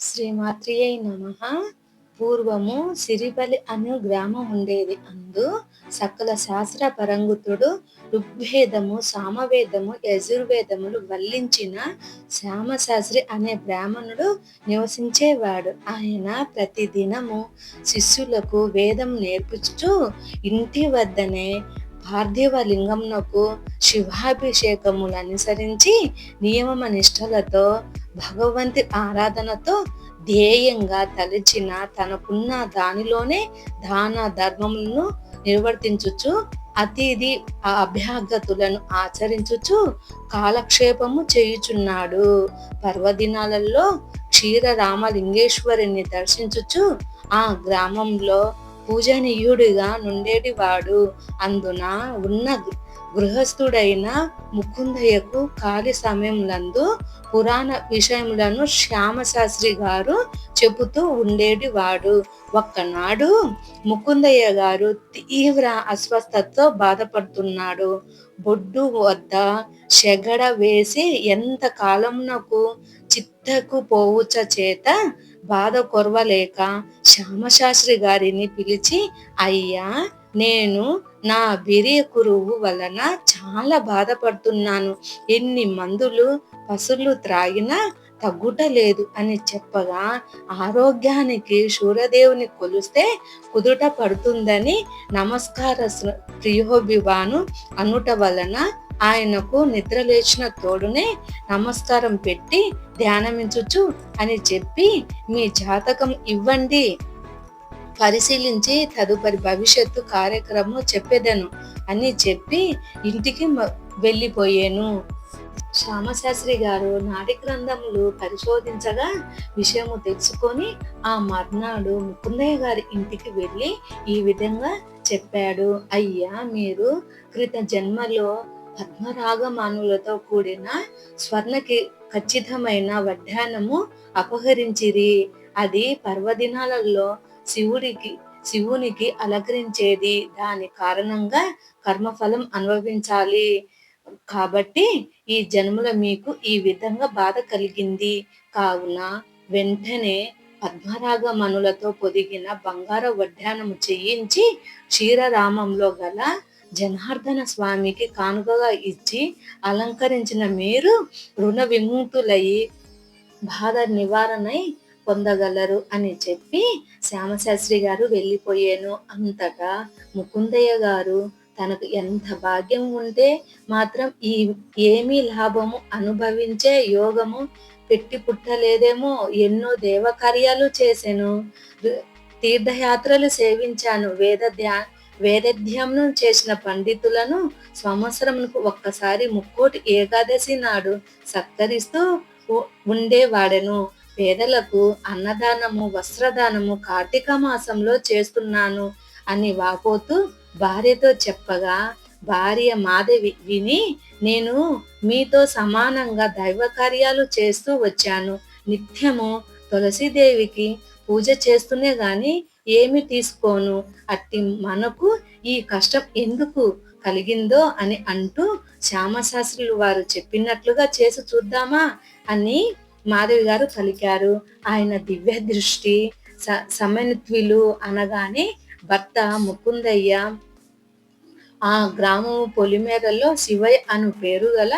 శ్రీమాత్రియై నమ. పూర్వము సిరిబలి అను గ్రామం ఉండేది. అందు సకల శాస్త్ర పరంగుతుడు ఋగ్వేదము సామవేదము యజుర్వేదములు వల్లించిన శ్యామశాస్త్రి అనే బ్రాహ్మణుడు నివసించేవాడు. ఆయన ప్రతిదినము శిష్యులకు వేదం నేర్పుచు ఇంటి వద్దనే పార్థివ లింగంనకు శివాభిషేకములు అనుసరించి నియమ నిష్టలతో భగవంతి ఆరాధనతో ధ్యేయంగా తలచిన తనకున్న దానిలోనే దాన ధర్మములను నిర్వర్తించుచు అతిథి అభ్యాగతులను ఆచరించుచు కాలక్షేపము చేయుచున్నాడు. పర్వదినాలలో క్షీర రామలింగేశ్వరిని దర్శించుచు ఆ గ్రామంలో పూజనీయుడిగా నుండేటివాడు. అందున ఉన్న గృహస్థుడైన ముకుందయ్యకు ఖాళీ సమయములందు పురాణ విషయములను శ్యామశాస్త్రి గారు చెబుతూ ఉండేటివాడు. ఒక్కనాడు ముకుందయ్య గారు తీవ్ర అస్వస్థతతో బాధపడుతున్నాడు. బొడ్డు వద్ద చెగడ వేసి ఎంత కాలమునకు చిత్తకు పోవుచ చేత బాధ కొరవలేక శ్యామశాస్త్రి గారిని పిలిచి అయ్యా నేను నా బిరియ కురువు వలన చాలా బాధపడుతున్నాను. ఎన్ని మందులు పసులు త్రాగినా తగ్గుట లేదు అని చెప్పగా ఆరోగ్యానికి సూర్యదేవుని కొలిస్తే కుదుట పడుతుందని నమస్కార ప్రియోభివాను అనుట వలన ఆయనకు నిద్ర లేచిన తోడునే నమస్కారం పెట్టి ధ్యానమించుచు అని చెప్పి మీ జాతకం ఇవ్వండి పరిశీలించి తదుపరి భవిష్యత్తు కార్యక్రమం చెప్పేదను అని చెప్పి ఇంటికి వెళ్ళిపోయాను. శ్యామశాస్త్రి గారు నాటి గ్రంథములు పరిశోధించగా విషయము తెలుసుకొని ఆ మర్నాడు ముకుందయ్య గారి ఇంటికి వెళ్ళి ఈ విధంగా చెప్పాడు. అయ్యా మీరు క్రిత జన్మలో పద్మరాగమానులతో కూడిన స్వర్ణకి ఖచ్చితమైన వడ్డానము అపహరించిరి. అది పర్వదినాలలో శివుడికి శివునికి అలంకరించేది. దాని కారణంగా కర్మఫలం అనుభవించాలి. కాబట్టి ఈ జన్మలో మీకు ఈ విధంగా బాధ కలిగింది. కావున వెంటనే పద్మరాగ మనులతో పొదిగిన బంగార వడ్డానము చేయించి క్షీరరామంలో గల జనార్దన స్వామికి కానుకగా ఇచ్చి అలంకరించిన మీరు రుణ విముక్తులయ్యి బాధ నివారణై పొందగలరు అని చెప్పి శ్యామశాస్త్రి గారు వెళ్ళిపోయాను. అంతగా ముకుందయ్య గారు తనకు ఎంత భాగ్యం ఉంటే మాత్రం ఈ ఏమీ లాభము అనుభవించే యోగము పెట్టి పుట్టలేదేమో. ఎన్నో దేవకార్యాలు చేశాను. తీర్థయాత్రలు సేవించాను. వేద ధ్యా వేదధ్యంను చేసిన పండితులను సంవత్సరంకు ఒక్కసారి ముక్కోటి ఏకాదశి నాడు సత్కరిస్తూ ఉండేవాడెను. పేదలకు అన్నదానము వస్త్రదానము కార్తీక మాసంలో చేస్తున్నాను అని వాపోతూ భార్యతో చెప్పగా భార్య మాధవి విని నేను మీతో సమానంగా దైవ కార్యాలు చేస్తూ వచ్చాను. నిత్యము తులసిదేవికి పూజ చేస్తూనే గాని ఏమి తీసుకోను. అట్టి మనకు ఈ కష్టం ఎందుకు కలిగిందో అని అంటూ శ్యామశాస్త్రులు వారు చెప్పినట్లుగా చేసి చూద్దామా? అని మాధవి గారు పలికారు. ఆయన దివ్య దృష్టి స సమన్విలు అనగానే భర్త ముకుందయ్య ఆ గ్రామం పొలిమేరలో శివయ్య అను పేరు గల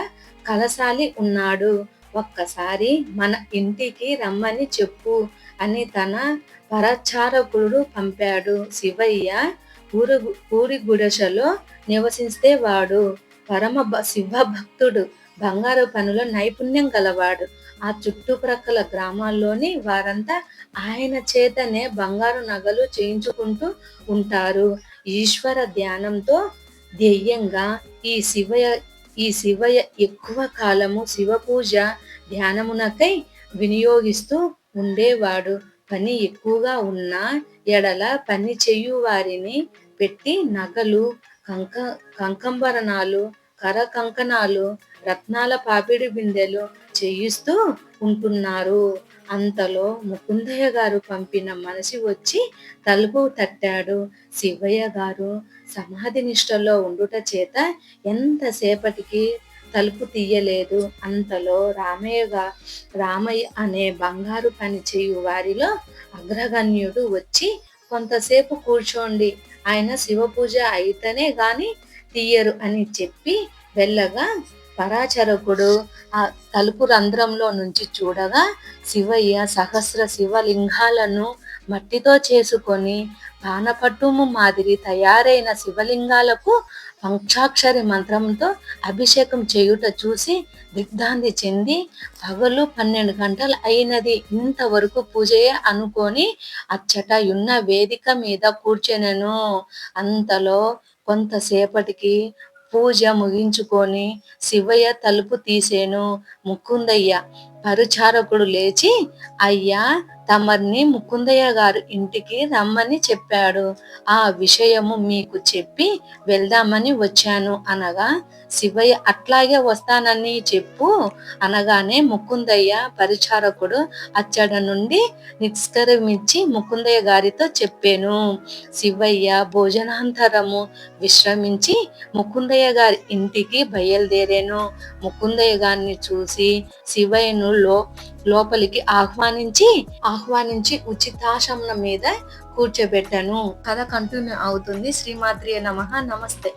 కలసాలి ఉన్నాడు. ఒక్కసారి మన ఇంటికి రమ్మని చెప్పు అని తన పరచారకుడు పంపాడు. శివయ్య ఊరు ఊరి గుడసలో నివసిస్తే వాడు పరమ శివ భక్తుడు బంగారు పనుల నైపుణ్యం గలవాడు. ఆ చుట్టుప్రక్కల గ్రామాల్లోని వారంతా ఆయన చేతనే బంగారు నగలు చేయించుకుంటూ ఉంటారు. ఈశ్వర ధ్యానంతో ధ్యేయంగా ఈ శివయ ఈ శివయ ఎక్కువ కాలము శివ పూజ ధ్యానమునకై వినియోగిస్తూ ఉండేవాడు. పని ఎక్కువగా ఉన్న ఎడల పని చేయు వారిని పెట్టి నగలు కంక కంకంబరణాలు కర కంకణాలు రత్నాల పాపిడి బిందెలు చేయిస్తూ ఉంటున్నారు. అంతలో ముకుందయ్య గారు పంపిన మనిషి వచ్చి తలుపు తట్టాడు. శివయ్య గారు సమాధి నిష్టలో ఉండుట చేత ఎంతసేపటికి తలుపు తీయలేదు. అంతలో రామయ్యగా రామయ్య అనే బంగారు పని చేయు వారిలో అగ్రగణ్యుడు వచ్చి కొంతసేపు కూర్చోండి. ఆయన శివ పూజ అయితేనే గాని తీయరు అని చెప్పి వెళ్ళగా పరాచరకుడు ఆ తలుపు రంధ్రంలో నుంచి చూడగా శివయ్య సహస్ర శివలింగాలను మట్టితో చేసుకొని పానపట్టుము మాదిరి తయారైన శివలింగాలకు పంచాక్షరి మంత్రంతో అభిషేకం చేయుట చూసి దిగ్ధాంతి చెంది పగలు పన్నెండు గంటలు అయినది ఇంతవరకు పూజయే అనుకొని అచ్చట ఉన్న వేదిక మీద కూర్చొనెను. అంతలో కొంతసేపటికి పూజ ముగించుకొని శివయ్య తలుపు తీసేను. ముక్కుందయ్య పరిచారకుడు లేచి అయ్యా తమర్ని ముకుందయ్య గారు ఇంటికి రమ్మని చెప్పాడు. ఆ విషయము మీకు చెప్పి వెళ్దామని వచ్చాను అనగా శివయ్య అట్లాగే వస్తానని చెప్పు అనగానే ముకుందయ్య పరిచారకుడు అచ్చడ నుండి నిష్కరమించి ముకుందయ్య గారితో చెప్పాను. శివయ్య భోజనాంతరము విశ్రమించి ముకుందయ్య గారి ఇంటికి బయలుదేరాను. ముకుందయ్య గారిని చూసి శివయ్యను లో లోపలికి ఆహ్వానించి ఆహ్వానించి ఉచితాశమనం మీద కూర్చోబెట్టాను. కథ కంటిన్యూ అవుతుంది. శ్రీమాత్రియ నమ. నమస్తే.